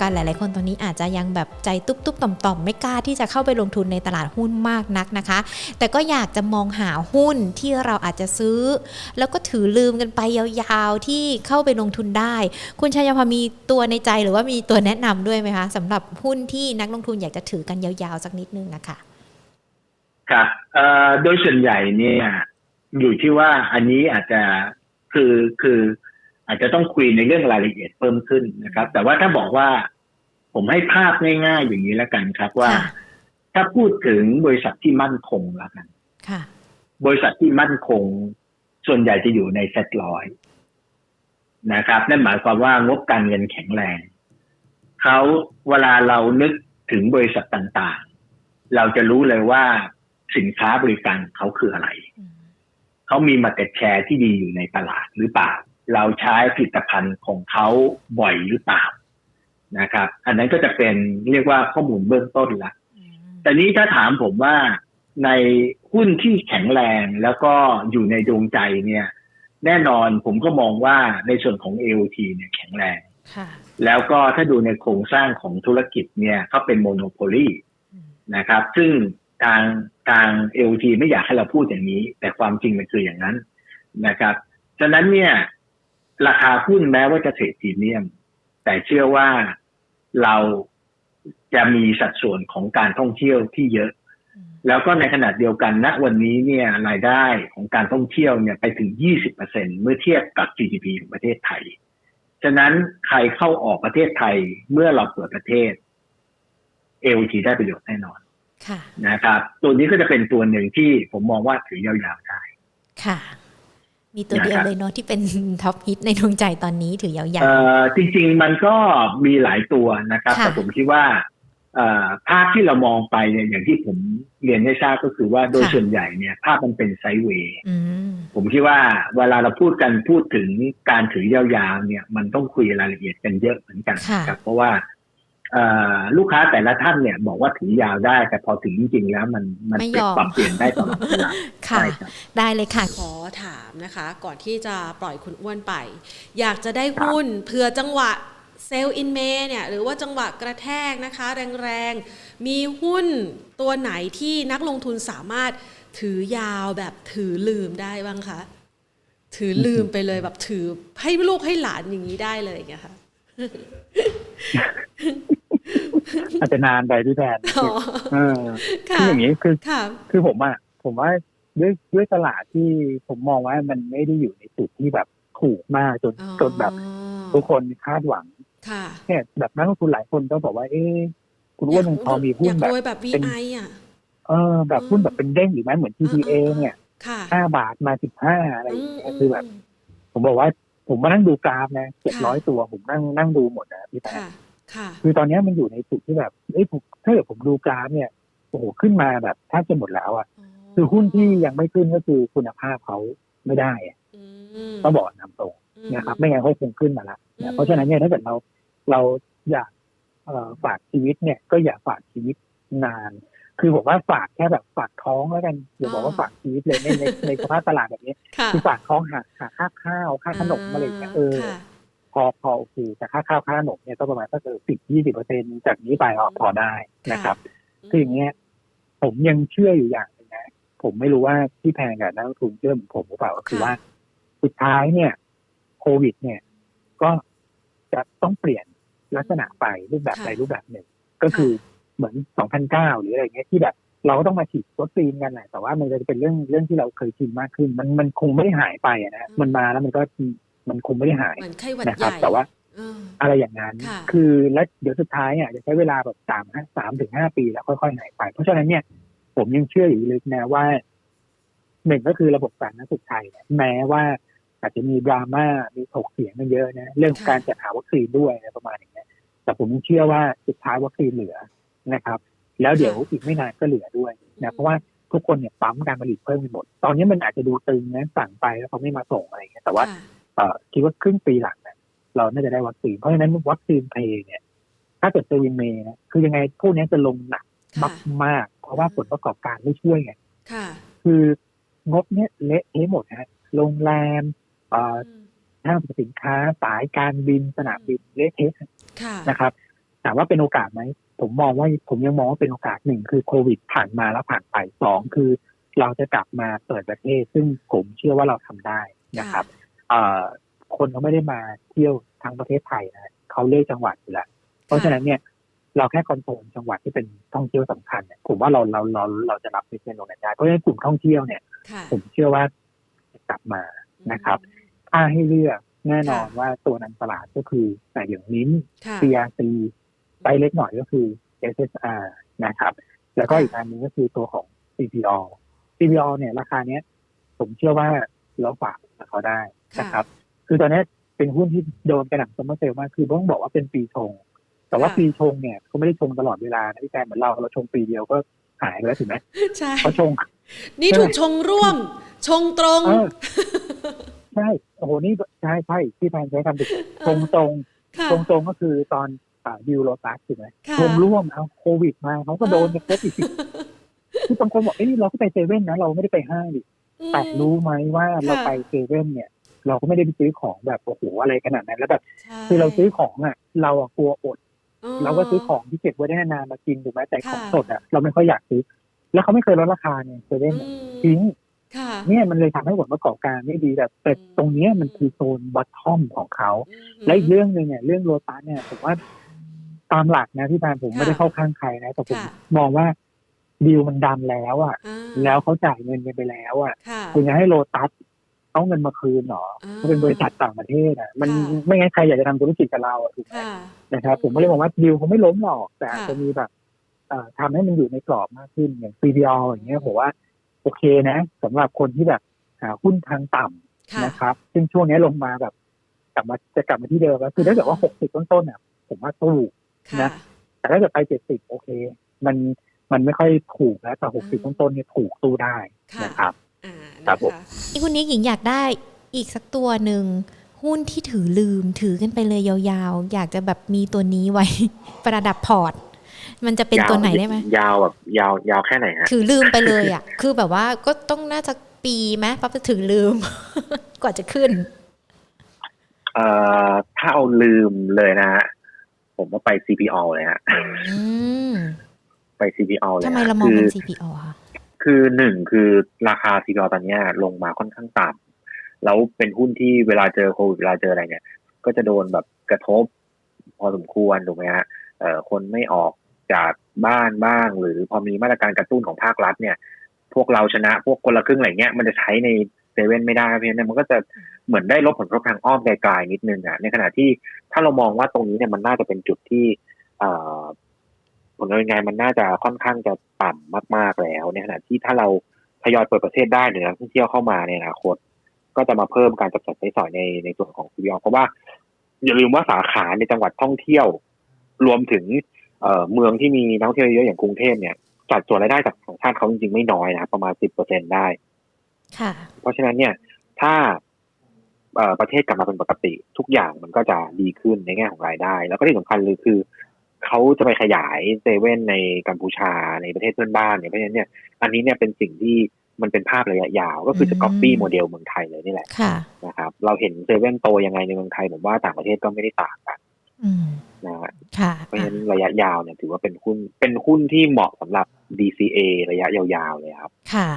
กันหลาย ๆ คนตอนนี้อาจจะยังแบบใจตุ๊บๆต่อมๆ ไม่กล้าที่จะเข้าไปลงทุนในตลาดหุ้นมากนักนะคะ แต่ก็อยากจะมองหาหุ้นที่เราอาจจะซื้อ แล้วก็ถือลืมกันไปยาวๆที่เข้าไปลงทุนได้ คุณชัยพรมีตัวในใจหรือว่ามีตัวแนะนำด้วยไหมคะสำหรับหุ้นที่นักลงทุนอยากจะถือกันยาวๆสักนิดนึงนะคะครับโดยส่วนใหญ่เนี่ยอยู่ที่ว่าอันนี้อาจจะคือคือ อาจจะต้องคุยในเรื่องรายละเอียดเพิ่มขึ้นนะครับ แต่ว่าถ้าบอกว่าผมให้ภาพง่ายๆอย่างนี้แล้วกันครับว่าค่ะถ้าพูดถึงบริษัทที่มั่นคงแล้วกันค่ะบริษัทที่มั่นคง ส่วนใหญ่จะอยู่ในเซ็ตร้อยนะครับ นั่นหมายความว่างบการเงินแข็งแรงเขาเวลาเรานึกถึงบริษัทต่างๆ เราจะรู้เลยว่าสินค้าบริการเขาคืออะไร เขามีมาเก็ตแชร์ที่ดีอยู่ในตลาดหรือเปล่า เราใช้ผลิตภัณฑ์ของเขาบ่อยหรือเปล่านะครับ อันนั้นก็จะเป็นเรียกว่าข้อมูลเบื้องต้นละแต่นี้ถ้าถามผมว่าในหุ้นที่แข็งแรงแล้วก็อยู่ในดวงใจเนี่ย แน่นอนผมก็มองว่าในส่วนของ AOT เนี่ยแข็งแรงค่ะแล้วก็ถ้าดูในโครงสร้างของธุรกิจเนี่ยเขาเป็นโมโนโพลีนะครับ ซึ่งทางทาง AOT ไม่อยากให้เราพูดอย่างนี้ แต่ความจริงมันคืออย่างนั้นนะครับ ฉะนั้นเนี่ย ราคาหุ้นแม้ว่าจะเทรดพรีเมียม แต่เชื่อว่าเราจะมีสัดส่วนของการท่องเที่ยวที่เยอะ แล้วก็ในขณะเดียวกันณวันนี้เนี่ยรายได้ของการท่องเที่ยวเนี่ยไปถึง 20%เมื่อเทียบกับ GDP ของประเทศไทย ฉะนั้นใครเข้าออกประเทศไทยเมื่อเราเปิดประเทศ LT ได้ประโยชน์แน่นอนค่ะนะครับ ตัวนี้ก็จะเป็นตัวหนึ่งที่ผมมองว่าถือยาวๆได้ ค่ะ มีตัวเดียวนะครับเลยเนาะที่เป็นท็อปฮิตในดวงใจตอนนี้ถือยาวเอ่อจริง ๆ มันก็มีหลายตัวนะครับค่ะแต่ผมคิดว่าเอ่อภาพที่เรามองไปเนี่ยอย่างที่ผมเรียนให้ทราบก็คือว่าโดยส่วนใหญ่เนี่ย ภาพมันเป็นไซด์เวย์ๆอืมผมคิดว่าเวลาเราพูดกันพูดถึงการถือยาวๆเนี่ย มันต้องคุยรายละเอียดกันเยอะเหมือนกันค่ะนะครับ เพราะว่าเอ่อ ลูกค้าแต่ละท่านเนี่ยบอกว่าถือยาวได้ แต่พอถึงจริงๆแล้วมันมันไม่เปลี่ยยนอมปรับเปลี่ยนได้ตลอดเวลาค่ะใช่ครับได้เลยค่ะ ขอถามนะคะ ก่อนที่จะปล่อยคุณอ้วนไป อยากจะได้หุ้นเผื่อจังหวะเซลล์อินเมเนี่ยหรือว่าจังหวะกระแทกนะคะ แรงๆ มีหุ้นตัวไหนที่นักลงทุนสามารถถือยาวแบบถือลืมได้บ้างคะ ถือลืมไปเลยแบบถือให้ลูกให้หลานอย่างนี้ได้เลยอย่างเงี้ยค่ะ อาจจะนานไปพี่แทนอ๋อเออค่ะคืออย่างนี้คือค่ะคือผมอะผมว่าด้วยด้วยตลาดที่ผมมองว่ามันไม่ได้อยู่ในจุดที่แบบถูกมากจนอ๋อจนแบบทุกคนคาดหวังค่ะเนี่ยแบบนักลงทุนหลายคนก็บอกว่า เอ๊ะคุณอ้วนยังพอมีหุ้อนยากแบบรวยแบบเป็น VI อะเออแบบหุ้นแบบเป็นเด้งหรือไม่เหมือน TTA เนี่ยค่ะห้าบาทมาสิบห้าอะไรอย่างเงี้ยมคือแบบ ผมบอกว่าผมมานั่งดูกราฟนะเจ็ดร้อยตัวผมนั่งนั่งดูหมดนะพี่แทน ค่ะค่ะคือตอนเนี้ยมันอยู่ในจุดที่แบบเอ้ยผมถ้าเกิดผมดูกราฟเนี่ยโอ้โหขึ้นมาแบบแทบจะหมดแล้วอะคือหุ้นที่ยังไม่ขึ้นก็คือคุณภาพเขาไม่ได้อะอืมต้องบอกนำตรงนะครับ ไม่งั้นเขาคงขึ้นมาละนะเพราะฉะนั้นเนี่ยถ้าเกิดเราเราอยากเอ่อฝากชีวิตเนี่ย ก็อย่าฝากชีวิตนาน คือผมว่าฝากแค่แบบฝากท้องแล้วกันอย่าบอกว่าฝากชีวิตเลยในในในสภาพตลาดแบบนี้ค่ะคือฝากท้องหาหาค่าข้าวค่าขนมอะไรอย่างเงี้ยเออค่ะพ อพอโอเคแต่ค่าข้าวค่าขนมเนี่ยก็ประมาณสักสิบยี่สิบเปอร์เซ็นจากนี้ไปออกพอได้นะครับคืออย่างเงี้ยผมยังเชื่ออยู่อย่างหนึงนะผมไม่รู้ว่าที่แพงกับนักลงทุนเชื่อเหมือนผมหรือเปล่าก็คือค่ะว่า สุดท้ายเนี่ยโควิด เนี่ย ก็จะต้องเปลี่ยนลักษณะไปรูปแบบใดรูปแบบหนึ่ง ก็คือเหมือน2009หรืออะไรเงี้ยที่แบบเราก็ต้องมาฉีดวัคซีนกันแหละแต่ว่ามันจะเป็นเรื่องเรื่องที่เราเคยชินมากขึ้น มันมันคงไม่ได้หายไปอะนะมันมาแล้วมันก็ มันคงไม่ได้หายเหมือนไข้หวัดนะใหครับญ่แต่ว่าเออ อะไรอย่างนั้นค่ะคือและเดี๋ยวสุดท้ายอะจะใช้เวลาแบบสามสามถึงห้าปีแล้วค่อยๆหายไป เพราะฉะนั้นเนี่ยผมยังเชื่ออยู่ลึกนะว่าหนึ่งก็คือระบบสาธารณสุขไทยเนี่ยแม้ว่าอาจจะมีดราม่ามีถกเถียงกันเยอะนะ เรื่องของการจัดหาวัคซีนด้วยอะไรประมาณอย่างเงี้ยแต่ผมยังเชื่อว่าสุดท้ายวัคซีนเหลือนะครับ แล้วเดี๋ยวอีกไม่นานก็เหลือด้วยนะเพราะว่าทุกคนเนี่ยปั๊มการผลิตเพิ่มไปหมด ตอนนี้มันอาจจะดูตึงนะสั่งไปแล้วเขาไม่มาส่งอะไรอย่างเงี้ยแต่ว่า ค่ะเอ่อ คิดว่าครึ่งปีหลังเนี่ยเราน่าจะได้วัคซีน เพราะฉะนั้นวัคซีนเพย์เนี่ย ถ้าเกิดเซวินเมย์นะคือยังไงพวกนี้จะลงหนักค่ะมากๆเพราะว่าผลประกอบการไม่ช่วยไงค่ะคืองบเนี่ยเละเทะหมดฮะโรงแรมเอ่ออืมห้างสรรพสินค้าสายการบินสนามบินเละเทะค่ะนะครับถามว่าเป็นโอกาสไหม ผมมองว่าผมยังมองว่าเป็นโอกาสหนึ่งคือโควิดผ่านมาแล้วผ่านไปสองคือ เราจะกลับมาเปิดประเทศ ซึ่งผมเชื่อว่าเราทำได้นะครับเอ่อ คนเขาไม่ได้มาเที่ยวทั้งประเทศไทยนะเขาเลือกจังหวัดอยู่แล้วเพราะฉะนั้นเนี่ยเราแค่คอนโทรลจังหวัดที่เป็นท่องเที่ยวสำคัญเนี่ยผมว่าเราเราเราเราจะรับในเส้นตรงนั้นได้เพราะฉะนั้นกลุ่มท่องเที่ยวเนี่ยค่ะผมเชื่อว่าจะกลับมานะครับ ถ้าให้เลือกแน่นอนว่าตัวนำตลาดก็คือแต่อย่างมิ้นค่ะ CRC ไปเล็กหน่อยก็คือ SSR นะครับ แล้วก็อีกอันหนึงก็คือตัวของ CPO CPO เนี่ยราคาเนี้ย ผมเชื่อว่า เราฝากกับเขาได้นะครับ คือตอนนี้เป็นหุ้นที่โดนกระหน่ำซัมเมอร์เซลมากคือต้องบอกว่าเป็นปีชง แต่ว่าค่ะปีชงเนี่ยเขาไม่ได้ชงตลอดเวลานะพี่แฟนเหมือนเราเราชงปีเดียวก็หายไปแล้วถูกไหมใช่เขาชง นี่ถูกชงร่วม ชงตรงเออใช่โอ้โหนี่ใช่ใช่ที่แฟนใช้คำถูกชงตรงค่ะชงตรงก็คือตอนอ่าดิวโรตัสถูกไหมค่ะชงร่วมเอาโควิดมาเขาก็โดนกันครบอีกคือบางคนบอกเอ้ยเราก็ไปเซเว่นนะเราไม่ได้ไปห้างดิอืม แต่รู้ไหมว่าเราค่ะไปเซเว่นเนี่ย เราก็ไม่ได้ไปซื้อของแบบโอ้โหอะไรขนาดนั้นแล้วแบบใช่คือเราซื้อของอะ เราอะกลัวอดอ๋อเราก็ซื้อของที่เก็บไว้ได้นานๆมากินถูกไหมแต่ค่ะของสดอะเราไม่ค่อยอยากซื้อ แล้วเขาไม่เคยลดราคาเนี่ยเซเว่นอืมทิ้งค่ะเนี่ยมันเลยทำให้ผลประกอบการไม่ดีแต่แต่อืมตรงเนี้ยมันคือโซนบัตทอมของเขา และอีกเรื่องหนึ่งเนี่ยเรื่องโรตัสเนี่ยผมว่าตามหลักนะพี่แพนผมค่ะไม่ได้เข้าข้างใครนะแต่ผมค่ะมองว่า ดีลมันดันแล้วอะอ่าแล้วเขาจ่ายเงินกันไปแล้วอะค่ะคุณจะให้โรตัสเอาเงินมาคืนเหรออ่าเขาเป็นบริษัทต่างประเทศอะ มันค่ะไม่งั้นใครอยากจะทำธุรกิจกับเราอะถูกไหมค่ะนะครับ ผมก็เลยมองว่าดีลเขาไม่ล้มหรอก แต่ค่ะอาจจะมีแบบเอ่อทำให้มันอยู่ในกรอบมากขึ้นอย่าง CBO อย่างเงี้ยผมว่าโอเคนะสำหรับคนที่แบบหาหุ้นทางต่ำค่ะนะครับ ซึ่งช่วงนี้ลงมาแบบกลับมาจะกลับมาที่เดิมแล้วคือถ้าเกิดว่าหกสิบต้นๆเนี่ยผมว่าถูกค่ะนะแต่ถ้าเกิดไปเจ็ดสิบโอเค มัน มันไม่ค่อยถูกแล้วแต่หกสิบอืต้มนๆเนี่ยถูกสู้ได้ค่ะนะครับอ่าครับผมนะะนี่คุณนิกหญิงอยากได้อีกสักตัวหนึ่งหุ้นที่ถือลืมถือกันไปเลยยาวๆ อยากจะแบบมีตัวนี้ไว้ประดับพอร์ต มันจะเป็นตัวไหนได้ไหมยาวแบบยาวยาวแค่ไหนฮะถือลืมไปเลยอะ คือแบบว่าก็ต้องน่าจะปีไหมปั๊บจะถือลืม กว่าจะขึ้น เอ่อถ้าเอาลืมเลยนะฮะผมว่าไป CPO เลยฮะอืม ไป CPO เลยทำไมฮะเรามองคืเป็นอ CPO อะคะคือหนึ่งคือราคา CPO ตอนเนี้ยลงมาค่อนข้างต่ำแล้วเป็นหุ้นที่เวลาเจอโควิดเวลาเจออะไรเนี่ย ก็จะโดนแบบกระทบ พอสมควรถูกไหมฮะเอ่อคนไม่ออกจากบ้านบ้าง หรือพอมีมาตรการกระตุ้นของภาครัฐเนี่ย พวกเราชนะพวกคนละครึ่งอะไรเงี้ยมันจะใช้ในเซเว่นไม่ได้เพราะฉะนั้นมันก็จะเหมือนได้ลบผลกระทบทางอ้อมไกลๆนิดนึงอะในขณะที่ถ้าเรามองว่าตรงนี้เนี่ยมันน่าจะเป็นจุดที่เอ่อ ผลกำไรไงมันน่าจะค่อนข้างจะต่ำมาก ๆแล้วในขณะที่ถ้าเราทยอยเปิดประเทศได้หรือนักท่องเที่ยวเข้ามาในอนาคต ก็จะมาเพิ่มการจับจ่ายใช้สอยในในส่วนของ CBO เพราะว่า อย่าลืมว่าสาขาในจังหวัดท่องเที่ยว รวมถึงเอ่อเมืองที่มีนักท่องเที่ยวเยอะอย่างกรุงเทพเนี่ยจัดส่วนรายได้จากของชาติเขาจริงๆไม่น้อยนะประมาณสิบเปอร์เซ็นได้ค่ะเพราะฉะนั้นเนี่ยถ้าเอ่อประเทศกลับมาเป็นปกติ ทุกอย่างมันก็จะดีขึ้นในแง่ของรายได้ แล้วก็ที่สำคัญเลยคือ เขาจะไปขยายเซเว่นในกัมพูชาในประเทศเพื่อนบ้านเนี่ยเพราะฉะนั้นเนี่ยอันนี้เนี่ยเป็นสิ่งที่มันเป็นภาพระยะยาว ก็คือจะอืมก๊อปปี้โมเดลเมืองไทยเลยนี่แหละค่ะนะครับเราเห็นเซเว่นโตยังไงในเมืองไทยผมว่าต่างประเทศก็ไม่ได้ต่างกันอืมนะฮะค่ะเพราะฉะนั้นระยะยาวเนี่ยถือว่าเป็นหุ้นเป็นหุ้นที่เหมาะสำหรับ DCA ระยะยาวๆเลยครับ ค่ะ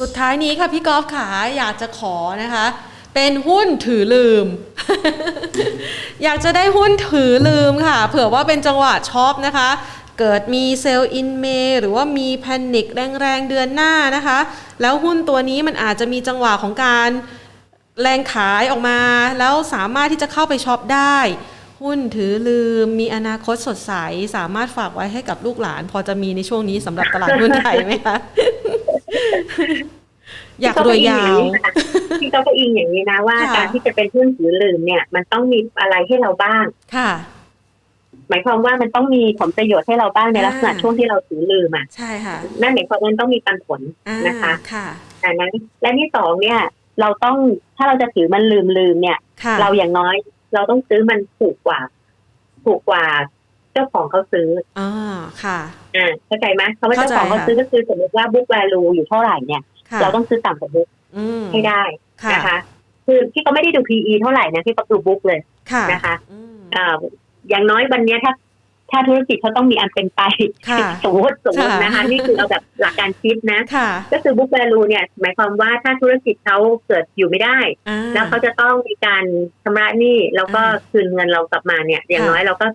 สุดท้ายนี้ค่ะพี่กอล์ฟขาอยากจะขอนะคะ เป็นหุ้นถือลืม อยากจะได้หุ้นถือลืมค่ะ เผื่อว่าเป็นจังหวะช็อปนะคะ เกิดมีเซลล์อินเมหรือว่ามีแพนิคแรงๆเดือนหน้านะคะ แล้วหุ้นตัวนี้มันอาจจะมีจังหวะของการแรงขายออกมา แล้วสามารถที่จะเข้าไปช็อปได้ หุ้นถือลืม มีอนาคตสดใส สามารถฝากไว้ให้กับลูกหลาน พอจะมีในช่วงนี้สำหรับตลาดหุ้นไทยไหมคะ อยากรวยยาวพี่ก็ก็อิงอย่างนี้นะว่าค่ะการที่จะเป็นหุ้นถือลืมเนี่ย มันต้องมีอะไรให้เราบ้าง ค่ะ หมายความว่ามันต้องมีผลประโยชน์ให้เราบ้างในอ่าลักษณะช่วงที่เราถือลืมอะ ใช่ค่ะ นั่นหมายความว่ามันต้องมีปันผลอ่านะคะ ค่ะอันนั้นและที่สองเนี่ย เราต้องถ้าเราจะถือมันลืมลืมเนี่ยค่ะเราอย่างน้อย เราต้องซื้อมันถูกกว่า ถูกกว่าเจ้าของเขาซื้ออ่าค่ะ อ่าเข้าใจไหมคำว่าเข้าเจ้าใจของเขาค่ะซื้อก็คือสมมติว่า book value อยู่เท่าไหร่เนี่ยค่ะ เราต้องซื้อต่ำกว่า book อืมให้ได้ค่ะนะคะคือพี่ก็ไม่ได้ดู PE เท่าไหร่นะพี่ก็ดู book เลยค่ะนะคะอืมอ่าอย่างน้อยวันเนี้ยถ้าถ้าธุรกิจเขาต้องมีอันเป็นไปค่ะสมมติสมมติค่ะนะคะนี่คือเอาแบบหลักการคิดนะค่ะก็คือบุ๊กแวลูเนี่ย หมายความว่าถ้าธุรกิจเขาเกิดอยู่ไม่ได้อ่าแล้วเขาจะต้องมีการชำระหนี้แล้วก็อ่าคืนเงินเรากลับมาเนี่ย อย่างค่ะน้อยเราก็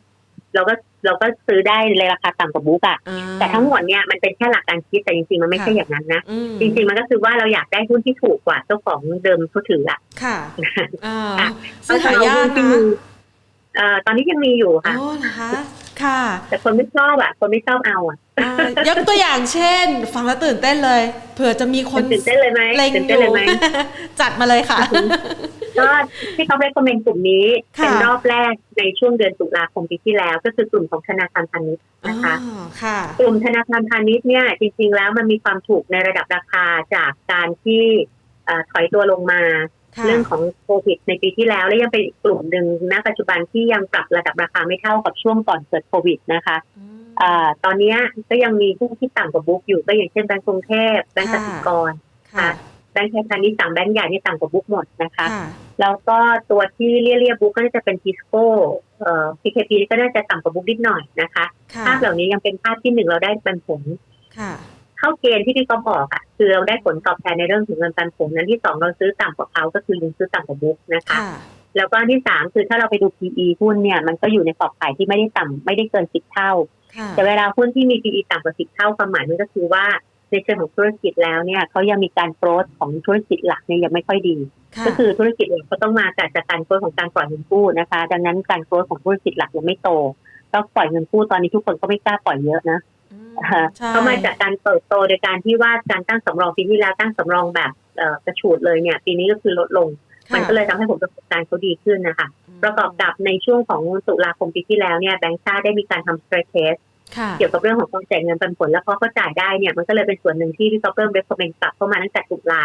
เราก็ เราก็ซื้อได้ในราคาต่ำกว่าบุ๊กอะอ่าแต่ทั้งหมดเนี่ยมันเป็นแค่หลักการคิดแต่จริงๆมันไม่ใช่ค่ะอย่างนั้นนะอืมจริงๆมันก็คือว่าเราอยากได้หุ้นที่ถูกกว่าเจ้าของเดิมเขาถืออะค่ะอ่าค่ะซึ่งหายากที่นะมีเอ่อตอนนี้ยังมีอยู่ค่ะโอ้เหรอคะค่ะ แต่คนไม่ชอบอะ คนไม่ชอบเอาอะอ่ายกตัวอย่างเช่น ฟังแล้วตื่นเต้นเลย เผื่อจะมีคนตื่นเต้นเลยไหมเล็งตื่นอเต้นยู่เลยไหมจัดมาเลยค่ะ ก็ที่เขาได้คอมเมนต์กลุ่มนี้ค่ะเป็นรอบแรกในช่วงเดือนตุลาคมปีที่แล้ว ก็คือกลุ่มของธนาคารพาณิชย์นะคะอ๋อค่ะกลุ่มธนาคารพาณิชย์เนี่ยจริง ๆ แล้วมันมีความถูกในระดับราคาจากการที่เอ่อถอยตัวลงมาค่ะเรื่องของโควิดในปีที่แล้ว และยังเป็นอีกกลุ่มหนึ่งณปัจจุบันที่ยังปรับระดับราคาไม่เท่ากับช่วงก่อนเกิดโควิดนะคะอืมอ่าตอนเนี้ยก็ยังมีหุ้นที่ต่ำกว่าบุ๊กอยู่ก็อย่างเช่นแบงก์กรุงเทพแบงก์กค่ะสิกรค่ะ แบงก์ไทยพาณิชย์สามแบงก์ใหญ่ที่ต่ำกว่าบุ๊กหมดนะคะค่ะแล้วก็ตัวที่เรียๆบุ๊กก็น่าจะเป็นทิสโก้เอ่อ PKP ก็น่าจะต่ำกว่าบุ๊กนิดหน่อยนะคะค่ะภาพเหล่านี้ยังเป็นภาพที่หนึ่งเราได้ปันผลค่ะเข้าเกณฑ์ที่พี่ก็บอกอะคือเราได้ผลตอบแทนในเรื่องของเงินปันผลนั้นที่สองเราซื้อต่ำกว่าเขาก็คือยังซื้อต่ำกว่าบุ๊กนะคะค่ะแล้วก็อันที่สามคือถ้าเราไปดู PE หุ้นเนี่ยมันก็อยู่ในกรอบขายที่ไม่ได้ต่ำไม่ได้เกินสิบเท่าค่ะแต่เวลาหุ้นที่มี PE ต่ำกว่าสิบเท่าความหมายมันก็คือว่า ในเชิงของธุรกิจแล้วเนี่ยเขายังมีการโกรธของธุรกิจหลักเนี่ยยังไม่ค่อยดีค่ะก็คือธุรกิจหลักก็ต้องมาจากจากการโกรธของการปล่อยเงินกู้นะคะ ดังนั้นการโกรธของธุรกิจหลักยังไม่โตก็ปล่อยเงินกู้ตอนนี้ทุกคนก็ไม่กล้าปล่อยเยอะนะอืมอ่าใช่เขามาจากการเติบโตโดยการที่ว่าการตั้งสำรองปีที่แล้วตั้งสำรองแบบเอ่อกระฉูดเลยเนี่ยปีนี้ก็คือลดลง มันก็เลยทำให้ผลประกอบการเขาดีขึ้นนะคะประกอบกับในช่วงของตุลาคมปีที่แล้วเนี่ยแบงก์ชาติได้มีการทำ stress test ค่ะเกี่ยวกับเรื่องของการจ่ายเงินปันผล แล้วพอเขาจ่ายได้เนี่ยมันก็เลยเป็นส่วนหนึ่งที่พี่ก๊อฟเริ่ม recommend กลับเข้ามาตั้งแต่ตุลา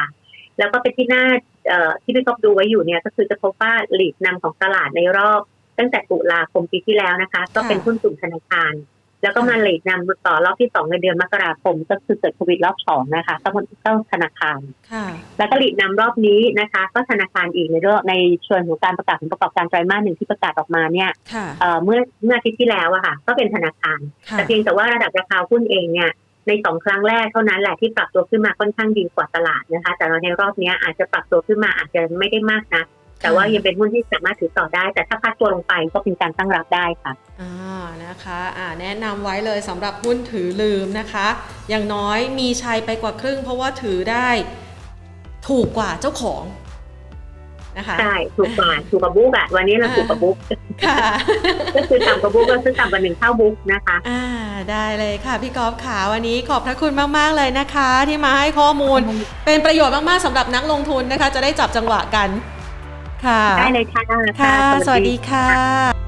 แล้วก็เป็นที่น่าเอ่อที่พี่ก๊อฟดูไว้อยู่เนี่ยก็คือจะพบว่าหลีดนำของตลาดในรอบ ตั้งแต่ตุลาคมปีที่แล้วนะคะ ก็เป็นหุ้นกลุ่มธนาคาร แล้วก็มาหลีดนำต่อรอบที่สองในเดือนมกราคม ก็คือเกิดโควิดรอบสองนะคะก็มันก็ธนาคารค่ะแล้วก็หลีดนำรอบนี้นะคะ ก็ธนาคารอีกในเรื่องในส่วนของการประกาศผลประกอบการไตรมาสหนึ่งที่ประกาศออกมาเนี่ยค่ะเอ่อเมื่อเมื่ออาทิตย์ที่แล้วอะค่ะ ก็เป็นธนาคารค่ะแต่เพียงแต่ว่าระดับราคาหุ้นเองเนี่ยในสองครั้งแรกเท่านั้นแหละที่ปรับตัวขึ้นมาค่อนข้างดีกว่าตลาดนะคะ แต่ในรอบเนี้ยอาจจะปรับตัวขึ้นมาอาจจะไม่ได้มากนะ แต่ว่ายังเป็นหุ้นที่สามารถถือต่อได้ แต่ถ้าพักตัวลงไปก็เป็นการตั้งรับได้ค่ะอ่านะคะอ่าแนะนำไว้เลยสำหรับหุ้นถือลืมนะคะ อย่างน้อยมีชัยไปกว่าครึ่ง เพราะว่าถือได้ถูกกว่าเจ้าของนะคะใช่ถูกกว่าถูกกว่าบุ๊กอะวันนี้เราถูกกว่าบุ๊กค่ะก็คือต่ำกว่าบุ๊กก็ซื้อต่ำกว่าหนึ่งเท่าบุ๊กนะคะอ่าได้เลยค่ะพี่กอล์ฟขาวันนี้ขอบพระคุณมากๆเลยนะคะ ที่มาให้ข้อมูลเป็นประโยชน์มากๆสำหรับนักลงทุนนะคะ จะได้จับจังหวะกัน ค่ะ ได้เลยค่ะ ค่ะ สวัสดีค่ะ